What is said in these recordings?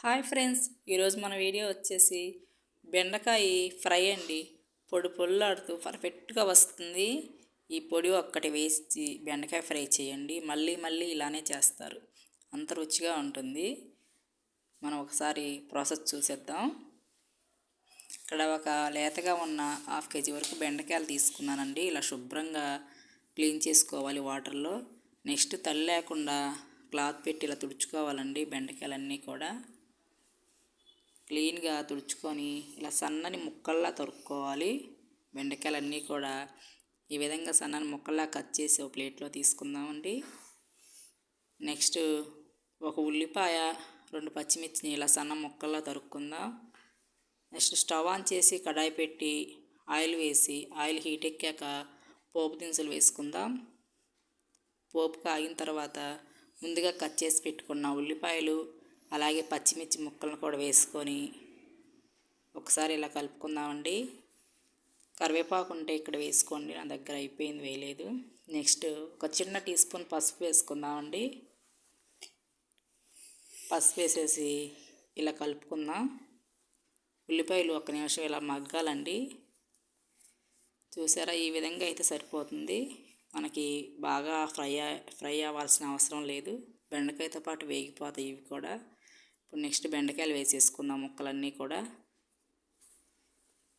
Hi friends ఈరోజు మన video వచ్చేసి బెండకాయ ఫ్రై అండి. పొడి పొల్లాడుతూ పర్ఫెక్ట్గా వస్తుంది. ఈ పొడి ఒక్కటి వేసి బెండకాయ ఫ్రై చేయండి. మళ్ళీ మళ్ళీ ఇలానే చేస్తారు. అంత రుచిగా ఉంటుంది. మనం ఒకసారి ప్రాసెస్ చూసేద్దాం. ఇక్కడ ఒక లేతగా ఉన్న హాఫ్ కేజీ వరకు బెండకాయలు తీసుకున్నానండి. ఇలా శుభ్రంగా క్లీన్ చేసుకోవాలి వాటర్లో. నెక్స్ట్ తల్లి లేకుండా క్లాత్ పెట్టి ఇలా తుడుచుకోవాలండి బెండకాయలన్నీ కూడా. క్లీన్గా తుడుచుకొని ఇలా సన్నని ముక్కల్లా తొరుక్కోవాలి. బెండకాయలన్నీ కూడా ఈ విధంగా సన్నని ముక్కల్లా కట్ చేసి ఒక ప్లేట్లో తీసుకుందామండి. నెక్స్ట్ ఒక ఉల్లిపాయ రెండు పచ్చిమిర్చిని ఇలా సన్న ముక్కల్లా తరుక్కుందాం. నెక్స్ట్ స్టవ్ ఆన్ చేసి కడాయి పెట్టి ఆయిల్ వేసి ఆయిల్ హీట్ ఎక్కాక పోపు దినుసులు వేసుకుందాం. పోపు కాగిన తర్వాత ముందుగా కట్ చేసి పెట్టుకున్న ఉల్లిపాయలు అలాగే పచ్చిమిర్చి ముక్కలను కూడా వేసుకొని ఒకసారి ఇలా కలుపుకుందామండి. కరివేపాకు ఉంటే ఇక్కడ వేసుకోండి నా దగ్గర అయిపోయింది వేయలేదు. నెక్స్ట్ ఒక చిన్న టీ స్పూన్ పసుపు వేసుకుందామండి. పసుపు వేసేసి ఇలా కలుపుకుందాం. ఉల్లిపాయలు ఒక నిమిషం ఇలా మగ్గాలండి. చూసారా ఈ విధంగా అయితే సరిపోతుంది. మనకి బాగా ఫ్రై ఫ్రై అవ్వాల్సిన అవసరం లేదు. బెండకాయతో పాటు వేగిపోతాయి ఇవి కూడా. ఇప్పుడు నెక్స్ట్ బెండకాయలు వేసేసుకుందాం ముక్కలన్నీ కూడా.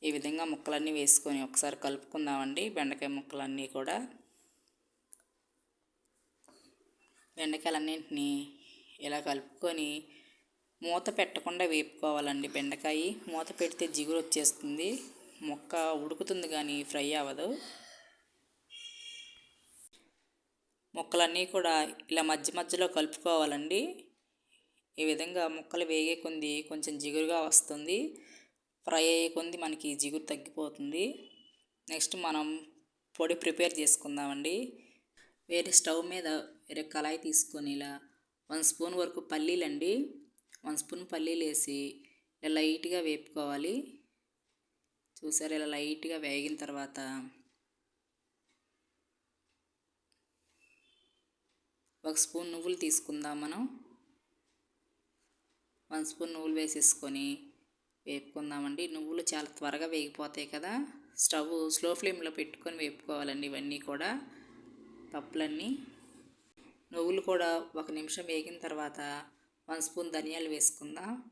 ఈ విధంగా ముక్కలన్నీ వేసుకొని ఒకసారి కలుపుకుందామండి బెండకాయ ముక్కలన్నీ కూడా. బెండకాయలన్నింటినీ ఇలా కలుపుకొని మూత పెట్టకుండా వేపుకోవాలండి బెండకాయ. మూత పెడితే జిగురు వచ్చేస్తుంది. మొక్క ఉడుకుతుంది కానీ ఫ్రై అవ్వదు. ముక్కలన్నీ కూడా ఇలా మధ్య మధ్యలో కలుపుకోవాలండి. ఈ విధంగా ముక్కలు వేగే కొంది కొంచెం జిగురుగా వస్తుంది. ఫ్రై అయ్యే కొంది మనకి జిగురు తగ్గిపోతుంది. నెక్స్ట్ మనం పొడి ప్రిపేర్ చేసుకుందామండి. వేరే స్టవ్ మీద వేరే కళాయి తీసుకొని ఇలా వన్ స్పూన్ వరకు పల్లీలండి వన్ స్పూన్ పల్లీలు వేసి ఇలా లైట్గా వేపుకోవాలి. చూసారు ఇలా లైట్గా వేగిన తర్వాత ఒక స్పూన్ నువ్వులు తీసుకుందాం మనం. వన్ స్పూన్ నువ్వులు వేసేసుకొని వేపుకుందామండి. నువ్వులు చాలా త్వరగా వేగిపోతాయి కదా. స్టవ్ స్లో ఫ్లేమ్లో పెట్టుకొని వేపుకోవాలండి ఇవన్నీ కూడా పప్పులన్నీ. నువ్వులు కూడా ఒక నిమిషం వేగిన తర్వాత వన్ స్పూన్ ధనియాలు వేసుకుందాం.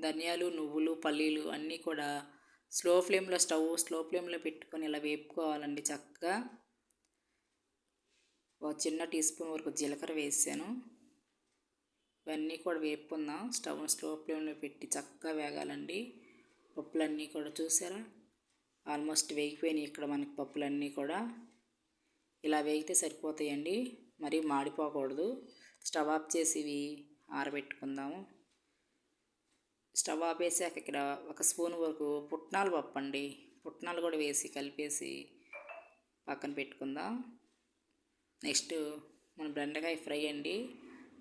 ధనియాలు నువ్వులు పల్లీలు అన్నీ కూడా స్లో ఫ్లేమ్లో స్టవ్ స్లో ఫ్లేమ్లో పెట్టుకొని ఇలా వేపుకోవాలండి చక్కగా. ఒక చిన్న టీ స్పూన్ వరకు జీలకర్ర వేసాను. ఇవన్నీ కూడా వేపుకుందాం. స్టవ్ స్లో ఫ్లేమ్లో పెట్టి చక్కగా వేగాలండి. పప్పులన్నీ కూడా చూసారా? ఆల్మోస్ట్ వేగిపోయినాయి ఇక్కడ మనకి పప్పులన్నీ కూడా. ఇలా వేగితే సరిపోతాయండి. మరీ మాడిపోకూడదు. స్టవ్ ఆఫ్ చేసి ఇవి ఆరబెట్టుకుందాము స్టవ్ ఆఫ్ వేసాక ఇక్కడ ఒక స్పూన్ వరకు పుట్నాలు పప్పు అండి. పుట్నాలు కూడా వేసి కలిపేసి పక్కన పెట్టుకుందాం. నెక్స్ట్ మన బెండకాయ ఫ్రై అండి.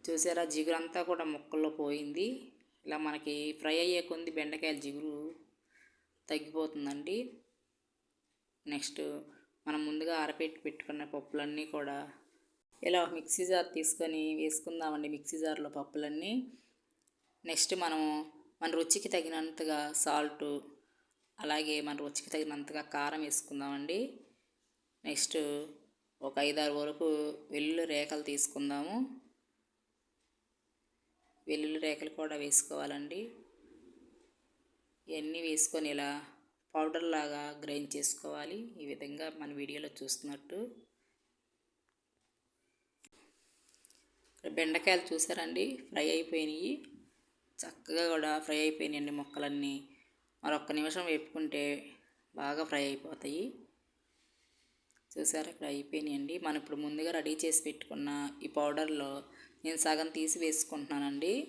చూసారా? జిగురు అంతా కూడా ముక్కల్లో పోయింది. ఇలా మనకి ఫ్రై అయ్యే కొంది బెండకాయల జిగురు తగ్గిపోతుందండి. నెక్స్ట్ మనం ముందుగా ఆరపెట్టి పెట్టుకున్న పప్పులన్నీ కూడా ఇలా మిక్సీ జార్ తీసుకొని వేసుకుందామండి మిక్సీ జార్లో పప్పులన్నీ. నెక్స్ట్ మనము మన రుచికి తగినంతగా సాల్ట్ అలాగే మన రుచికి తగినంతగా కారం వేసుకుందామండి. నెక్స్ట్ ఒక ఐదారు వరకు వెల్లుల్లి రేఖలు తీసుకుందాము. వెల్లుల్లి రేఖలు కూడా వేసుకోవాలండి. ఇవన్నీ వేసుకొని ఇలా పౌడర్ లాగా గ్రైండ్ చేసుకోవాలి. ఈ విధంగా మన వీడియోలో చూస్తున్నట్టు. బెండకాయలు చూసారండి ఫ్రై అయిపోయినాయి. చక్కగా కూడా ఫ్రై అయిపోయినాయండి మొక్కలన్నీ. మరొక్క నిమిషం వేపుకుంటే బాగా ఫ్రై అయిపోతాయి. చూసారు ఇక్కడ అయిపోయినాయండి. మనం ఇప్పుడు ముందుగా రెడీ చేసి పెట్టుకున్న ఈ పౌడర్లో నేను సగం తీసి వేసుకుంటున్నానండి.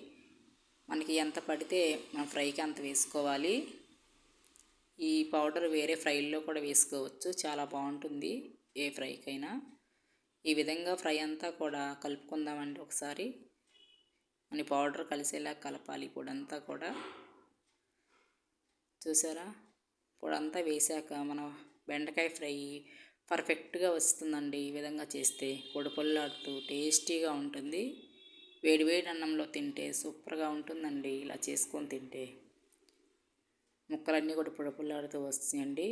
మనకి ఎంత పడితే మన ఫ్రైకి అంత వేసుకోవాలి. ఈ పౌడర్ వేరే ఫ్రైల్లో కూడా వేసుకోవచ్చు. చాలా బాగుంటుంది ఏ ఫ్రైకైనా. ఈ విధంగా ఫ్రై అంతా కూడా కలుపుకుందామండి ఒకసారి. మన పౌడర్ కలిసేలా కలపాలి పొడంతా కూడా. చూసారా? పొడంతా వేసాక మన బెండకాయ ఫ్రై పర్ఫెక్ట్గా వస్తుందండి ఈ విధంగా చేస్తే. పొడి పొల్లాడుతూ టేస్టీగా ఉంటుంది. వేడివేడి అన్నంలో తింటే సూపర్గా ఉంటుందండి. ఇలా చేసుకొని తింటే. ముక్కలన్నీ కూడా పుడపులాడుతూ వస్తాయండి.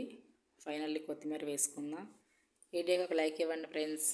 ఫైనల్లీ కొత్తిమీర వేసుకుందాం. వీడియోకి ఒక లైక్ ఇవ్వండి ఫ్రెండ్స్.